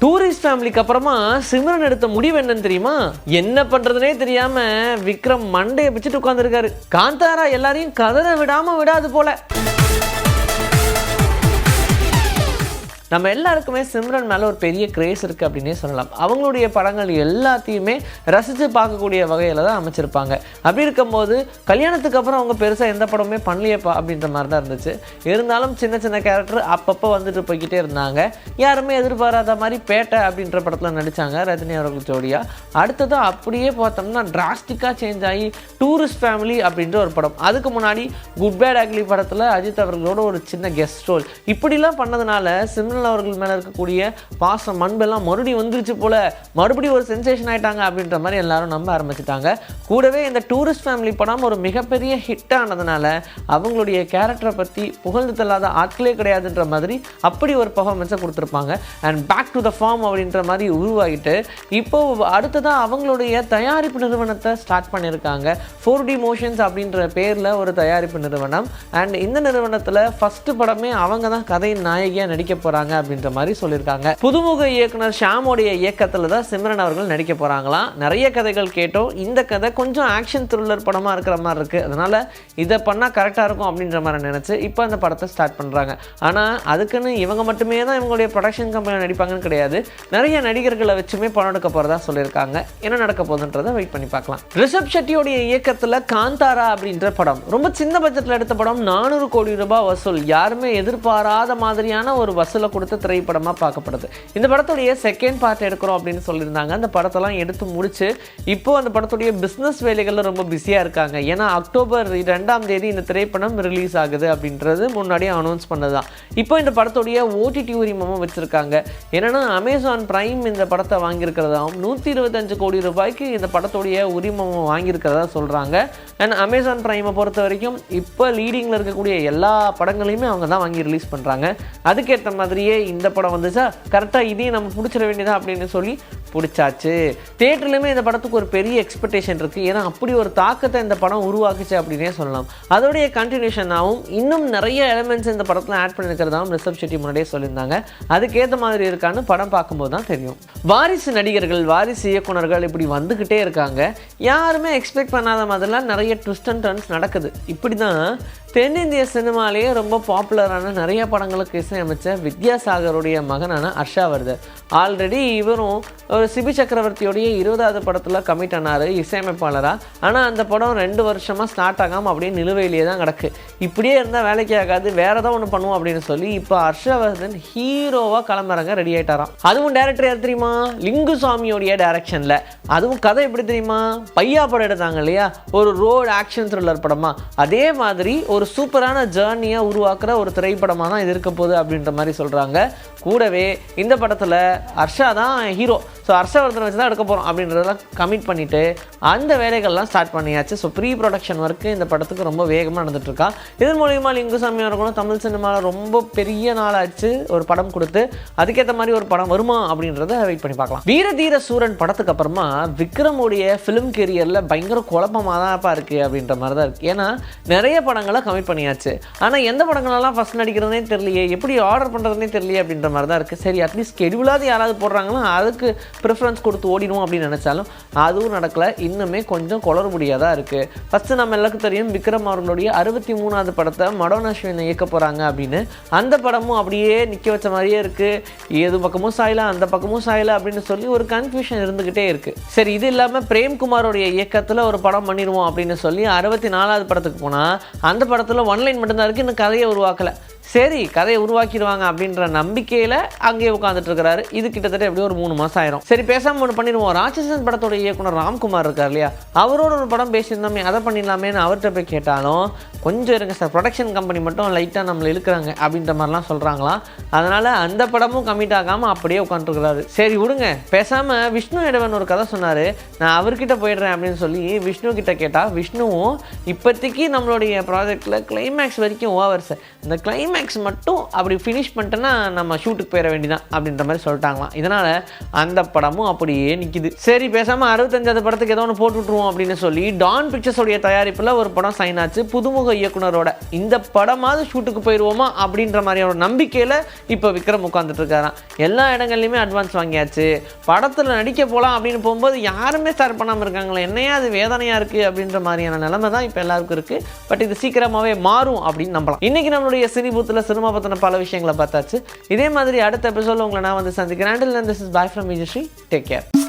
Tourist ஃபேமிலிக்கு அப்புறமா சிம்ரன் எடுத்த முடிவு என்னன்னு தெரியுமா? என்ன பண்றதுனே தெரியாம விக்ரம் மண்டையை பிச்சுட்டு உட்காந்துருக்காரு காந்தாரா எல்லாரையும் கதற விடாம விடாது போல. நம்ம எல்லாருக்குமே சிம்ரன் மேலே ஒரு பெரிய கிரேஸ் இருக்குது அப்படின்னே சொல்லலாம். அவங்களுடைய படங்கள் எல்லாத்தையுமே ரசித்து பார்க்கக்கூடிய வகையில் தான் அமைச்சிருப்பாங்க. அப்படி இருக்கும்போது கல்யாணத்துக்கு அப்புறம் அவங்க பெருசாக எந்த படமுமே பண்ணலையப்பா அப்படின்ற மாதிரி தான் இருந்துச்சு. இருந்தாலும் சின்ன சின்ன கேரக்டர் அப்பப்போ வந்துட்டு போய்கிட்டே இருந்தாங்க. யாருமே எதிர்பாராத மாதிரி பேட்டை அப்படின்ற படத்தில் நடித்தாங்க ரஜினி அவர்கள் ஜோடியா. அடுத்தது அப்படியே பார்த்தோம்னா டிராஸ்டிக்காக சேஞ்ச் ஆகி டூரிஸ்ட் ஃபேமிலி அப்படின்ற ஒரு படம். அதுக்கு முன்னாடி குட் பேட் அக்லி படத்தில் அஜித் அவர்களோட ஒரு சின்ன கெஸ்ட் ரோல் இப்படிலாம் பண்ணதுனால சிம்ரன் அவர்கள் மேலே இருக்கக்கூடிய பாசம் அன்பெல்லாம் மறுபடியும் வந்துருச்சு போல மறுபடியும் ஒரு சென்சேஷன் ஆயிட்டாங்க அப்படின்ற மாதிரி எல்லாரும் நம்ப ஆரம்பிச்சிட்டாங்க. கூடவே இந்த டூரிஸ்ட் ஃபேமிலி படம் ஒரு மிகப்பெரிய ஹிட் ஆனதுனால அவங்களுடைய கேரக்டரை பற்றி புகழ்ந்து தள்ளாத ஆட்களே கிடையாதுன்ற மாதிரி அப்படி ஒரு பர்ஃபார்மன்ஸை கொடுத்துருப்பாங்க. And back to the form அப்படின்ற மாதிரி உருவாகிட்டு இப்போ அடுத்ததாக அவங்களுடைய தயாரிப்பு நிறுவனத்தை ஸ்டார்ட் பண்ணியிருக்காங்க ஃபோர் டி மோஷன்ஸ் அப்படின்ற பேரில் ஒரு தயாரிப்பு நிறுவனம். அண்ட் இந்த நிறுவனத்தில் ஃபஸ்ட்டு படமே அவங்க தான் கதையின் நாயகியாக நடிக்க போகிறாங்க அப்படின்ற மாதிரி சொல்லியிருக்காங்க. புதுமுக இயக்குனர் ஷாமோடைய இயக்கத்தில் தான் சிம்ரன் அவர்கள் நடிக்க போகிறாங்களாம் நிறைய கதைகள் கேட்டோம். இந்த கதை கொஞ்சம் ஆக்ஷன் த்ரில்லர் படமாக இருக்கிற மாதிரி இருக்குது அதனால் இதை பண்ணால் கரெக்டாக இருக்கும் அப்படின்ற மாதிரி நினச்சி இப்போ அந்த படத்தை ஸ்டார்ட் பண்ணுறாங்க ஆனால் அதுக்குன்னு இவங்க மட்டுமே தான் இவங்களுடைய ப்ரொடக்ஷன் கம்பெனியில் நடிப்பாங்கன்னு கிடையாது. நிறைய நடிகர்களை வச்சுமே படம் எடுக்க போகிறதா சொல்லியிருக்காங்க. என்ன நடக்க போகுதுன்றதை வெயிட் பண்ணி பார்க்கலாம். ரிஷப் ஷெட்டியோடைய இயக்கத்தில் காந்தாரா அப்படின்ற படம். ரொம்ப சின்ன பட்ஜெட்டில் எடுத்த படம். நானூறு கோடி ரூபாய் வசூல். யாருமே எதிர்பாராத மாதிரியான ஒரு வசூலை கொடுத்த திரைப்படமாக பார்க்கப்படுது. இந்த படத்துடைய செகண்ட் பார்ட் எடுக்கிறோம் அப்படின்னு சொல்லியிருந்தாங்க. அந்த படத்தெல்லாம் எடுத்து முடிச்சு இப்போ அந்த படத்துடைய பிஸ்னஸ் வேலைகளில் ரொம்ப பிஸியாக இருக்காங்க. ஏன்னா அக்டோபர் ரெண்டாம் தேதி இந்த திரைப்படம் ரிலீஸ் ஆகுது அப்படின்றது முன்னாடியே அனௌன்ஸ் பண்ணது தான் இப்போ இந்த படத்துடைய ஓடிடி உரிமமும் வச்சுருக்காங்க. என்னென்னா அமேசான் பிரைம் இந்த படத்தை வாங்கியிருக்கிறதாவும் நூற்றி இருபத்தஞ்சு கோடி ரூபாய்க்கு இந்த படத்துடைய உரிமமும் வாங்கியிருக்கிறதா சொல்கிறாங்க அண்ட் அமேசான் பிரைமை பொறுத்த வரைக்கும் இப்போ லீடிங்கில் இருக்கக்கூடிய எல்லா படங்களையுமே அவங்க தான் வாங்கி ரிலீஸ் பண்ணுறாங்க அதுக்கேற்ற மாதிரியே இந்த படம் வந்துச்சா? கரெக்டாக இதையும் நம்ம பிடிச்சிட வேண்டியதா அப்படின்னு சொல்லி பிடிச்சாச்சு. தேட்டர்லையுமே இந்த படத்துக்கு ஒரு பெரிய எக்ஸ்பெக்டேஷன் இருக்குது ஏன்னா அப்படி ஒரு தாக்கத்தை இந்த படம் உருவாக்குச்சு அப்படின்னே சொல்லலாம். அதோடைய கண்டினியூஷனாகவும் இன்னும் நிறைய எலிமெண்ட்ஸ் இந்த படத்தில் ஆட் பண்ணியிருக்கிறதாகவும் ரிஷப் ஷெட்டி முன்னாடியே சொல்லியிருந்தாங்க. அதுக்கேற்ற மாதிரி இருக்கான்னு படம் பார்க்கும்போது தான் தெரியும். வாரிசு நடிகர்கள் வாரிசு இயக்குனர்கள் இப்படி வந்துக்கிட்டே இருக்காங்க. யாருமே எக்ஸ்பெக்ட் பண்ணாத மாதிரிலாம் நிறைய ட்விஸ்ட் அண்ட் டர்ன்ஸ் நடக்குது. இப்படி தான் தென்னிந்திய சினிமாலேயே ரொம்ப பாப்புலரான நிறைய படங்களுக்கு இசையமைச்ச வித்யாசாகருடைய மகனான ஹர்ஷாவர்தர் ஆல்ரெடி இவரும் ஒரு சிபி சக்கரவர்த்தியோடைய இருபதாவது படத்தில் கமிட் ஆனார் இசையமைப்பாளராக ஆனால் அந்த படம் ரெண்டு வருஷமாக ஸ்டார்ட் ஆகாமல் அப்படியே நிலுவையிலேயே தான் கிடக்கு. இப்படியே இருந்தால் வேலைக்கு ஆகாது வேறு ஏதாவது ஒன்று பண்ணுவோம் அப்படின்னு சொல்லி இப்போ ஹர்ஷவர்தன் ஹீரோவாக கிளம்புறாங்க ரெடி ஆகிட்டாராம் அதுவும் டேரக்டர் யார் தெரியுமா? லிங்கு சுவாமியோடைய டேரக்ஷனில் அதுவும் கதை எப்படி தெரியுமா? பையா படம் எடுத்தாங்க இல்லையா? ஒரு ரோடு ஆக்ஷன் த்ரில்லர் படமா. அதே மாதிரி ஒரு ஒரு சூப்பரான ஜேர்னியை உருவாக்குற ஒரு திரைப்படமாக தான் இது இருக்க போகுது அப்படின்ற மாதிரி சொல்கிறாங்க கூடவே இந்த படத்தில் ஹர்ஷா தான் ஹீரோ ஸோ ஹர்ஷவர்தன் வச்சு தான் எடுக்க போகிறோம் அப்படின்றதெல்லாம் கமிட் பண்ணிவிட்டு அந்த வேலைகள்லாம் ஸ்டார்ட் பண்ணியாச்சு. ஸோ ப்ரீ ப்ரொடக்ஷன் ஒர்க்கு இந்த படத்துக்கு ரொம்ப வேகமாக நடந்துட்டுருக்கா. இதன் மூலியமாக லிங்குசாமி அவர்களும் தமிழ் சினிமாவில் ரொம்ப பெரிய நாளாச்சு ஒரு படம் கொடுத்து அதுக்கேற்ற மாதிரி ஒரு படம் வருமா அப்படின்றத வெயிட் பண்ணி பார்க்கலாம். வீரதீர சூரன் படத்துக்கு அப்புறமா விக்ரமுடைய ஃபிலிம் கெரியரில் பயங்கர குழப்பமாக தான் இருக்குது அப்படின்ற மாதிரி தான் இருக்குது ஏன்னா நிறைய படங்களை கமிட் பண்ணியாச்சு. ஆனால் எந்த படங்களெல்லாம் ஃபஸ்ட் நடிக்கிறதுனே தெரியலையே. எப்படி ஆர்டர் பண்ணுறதுனே தெரியலையே அப்படின்ற மாதிரி தான் இருக்குது சரி அட்லீஸ்ட் ஸ்கெடியூலாவது யாராவது போடுறாங்களோ? அதுக்கு ப்ரிஃபரன்ஸ் கொடுத்து ஓடிடுவோம் அப்படின்னு நினச்சாலும் அதுவும் நடக்கலை. இன்னுமே கொஞ்சம் குளறுபடியாக தான் இருக்குது ஃபஸ்ட்டு நம்ம எல்லாருக்கும் தெரியும் விக்ரம் அவர்களுடைய அறுபத்தி மூணாவது படத்தை மடோனாஸ்வினை இயக்க போகிறாங்க அப்படின்னு. அந்த படமும் அப்படியே நிற்க வச்ச மாதிரியே இருக்குது ஏது பக்கமும் சாயலா அந்த பக்கமும் சாயலா அப்படின்னு சொல்லி ஒரு கன்ஃபியூஷன் இருந்துக்கிட்டே இருக்குது சரி இது இல்லாமல் பிரேம்குமாரோடைய இயக்கத்தில் ஒரு படம் பண்ணிடுவோம் அப்படின்னு சொல்லி அறுபத்தி நாலாவது படத்துக்கு போனால் அந்த படத்தில் ஒன்லைன் மட்டும்தான் இருக்குது இன்னும் கதையை உருவாக்கலை. சரி கதையை உருவாக்கிடுவாங்க அப்படின்ற நம்பிக்கையில் அங்கேயே உட்காந்துட்டு இருக்கிறாரு இது கிட்டத்தட்ட எப்படியும் ஒரு மூணு மாதம் ஆயிரும். சரி பேசாமல் ஒன்று பண்ணிடுவோம். ராட்சசன் படத்தோட இயக்குனர் ராம்குமார் இருக்கார் இல்லையா? அவரோட ஒரு படம் பேசியிருந்தோமே அதை பண்ணிடலாமேன்னு அவர்கிட்ட போய் கேட்டாலும் கொஞ்சம் இருங்க சார் ப்ரொடக்ஷன் கம்பெனி மட்டும் லைட்டாக நம்மளை இழுக்கிறாங்க அப்படின்ற மாதிரிலாம் சொல்கிறாங்களாம் அதனால் அந்த படமும் கமிட் ஆகாமல் அப்படியே உட்காந்துருக்கிறாரு சரி விடுங்க. பேசாமல் விஷ்ணு இடவன் ஒரு கதை சொன்னார். நான் அவர்கிட்ட போயிடுறேன் அப்படின்னு சொல்லி விஷ்ணு கிட்ட கேட்டால் விஷ்ணுவும் இப்போதைக்கு நம்மளுடைய ப்ராஜெக்டில் கிளைமேக்ஸ் வரைக்கும் ஓவர் சார் இந்த கிளைமேக்ஸ் கிளைமேக்ஸ் மட்டும் அப்படி ஃபினிஷ் பண்ணிட்டேன்னா நம்ம ஷூட்டுக்கு போயிட வேண்டிதான் அப்படின்ற மாதிரி சொல்லிட்டாங்களாம். இதனால் அந்த படமும் அப்படியே நிற்கிது சரி பேசாமல் அறுபத்தஞ்சாவது படத்துக்கு ஏதோ ஒன்று போட்டு விட்ருவோம் அப்படின்னு சொல்லி டான் பிக்சர்ஸோடைய தயாரிப்பில் ஒரு படம் சைன் ஆச்சு. புதுமுக இயக்குனரோட. இந்த படமாவது ஷூட்டுக்கு போயிடுவோமா அப்படின்ற மாதிரியான ஒரு நம்பிக்கையில் இப்போ விக்ரம் உட்காந்துட்டு இருக்காராம். எல்லா இடங்கள்லையுமே அட்வான்ஸ் வாங்கியாச்சு. படத்தில் நடிக்க போகலாம் அப்படின்னு போகும்போது யாருமே ஸ்டார்ட் பண்ணாமல் இருக்காங்களே என்னையா அது வேதனையாக இருக்குது அப்படின்ற மாதிரியான நிலைமை தான் இப்போ எல்லாருக்கும் இருக்குது பட் இது சீக்கிரமாகவே மாறும் அப்படின்னு நம்பலாம். இன்றைக்கி நம்மளுடைய சினி பூத்தில் சினிமா பற்றின பல விஷயங்களை பார்த்தாச்சு. இதே மாதிரி அடுத்த எபிசோட உங்களை நான் வந்து சந்திக்கிறேன். Until this is bye from Vijayasree take care